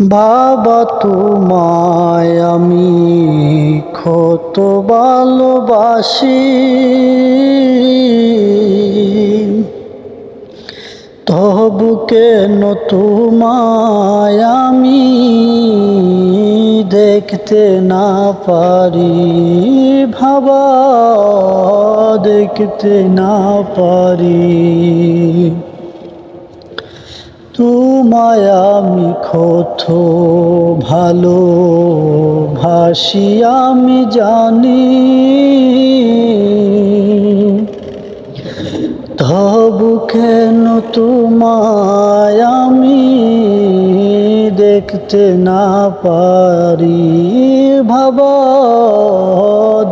বাবা তোমায় আমি কত ভালোবাসি। তবু কেন তোমায় আমি দেখতে না পারি? ভাবা দেখতে না পারি। তোমায় আমি কত ভালো ভাসি আমি জানি। তবু কেন তোমায় আমি দেখতে না পারি, ভাবা,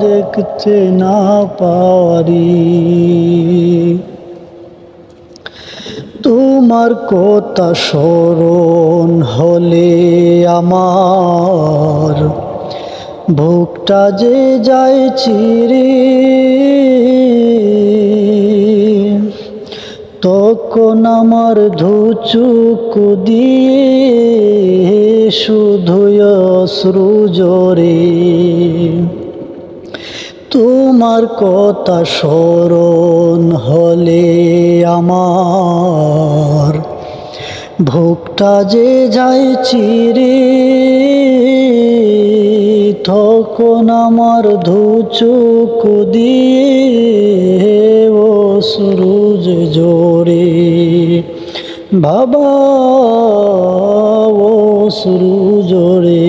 দেখতে না পারি? তোমার কথা স্মরণ হলে আমার। বুকটা যে যায় চিরে, তখন আমার ধুচুক দিয়ে শুধু অশ্রু জরে তোমার কথা স্মরণ হলে আমার। ভোগটা যে যায় চিরে, তখন আমার ধুচুক দিয়ে ও সুরুজ জোরে। বাবা, ও সুরুজ জোরে।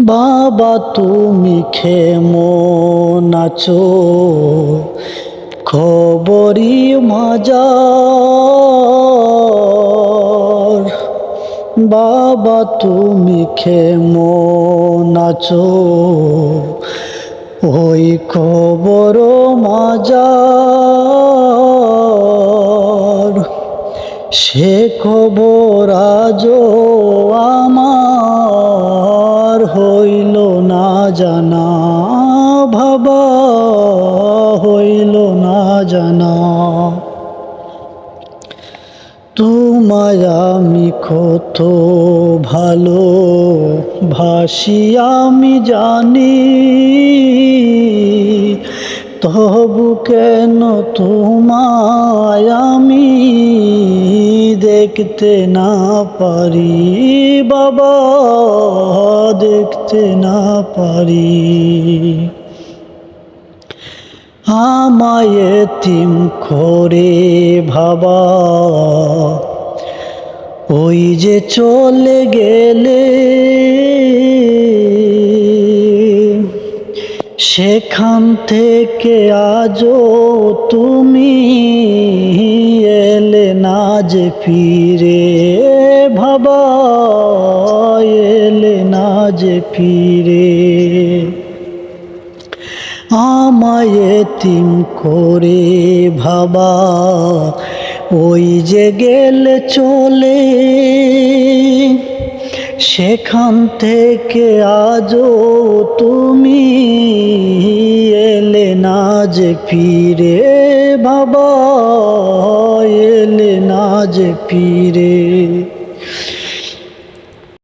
বাবা, তুমি খেমন আছো খবরি মাজার। বাবা, তুমি খেমন আছো? ওই খবর মাজার। সে খবর আজও আমার। হইল না জানা ভাবা। তোমায় আমি কত ভালো ভাসি আমি জানি। তবু কেন তোমায় আমি দেখতে না পারি, বাবা, দেখতে না পারি? আমায় তিম করে ভাবা। ওই যে চলে গেলে সেখান থেকে আজও তুমি এলে না যে ফিরে ভাবা, এলে না যে ফিরে। আমায় তিম করে ভাবা, ওই যে গেলে চলে। সেখান থেকে আজও তুমি এলে না যে ফিরে, বাবা, এলে না যে ফিরে।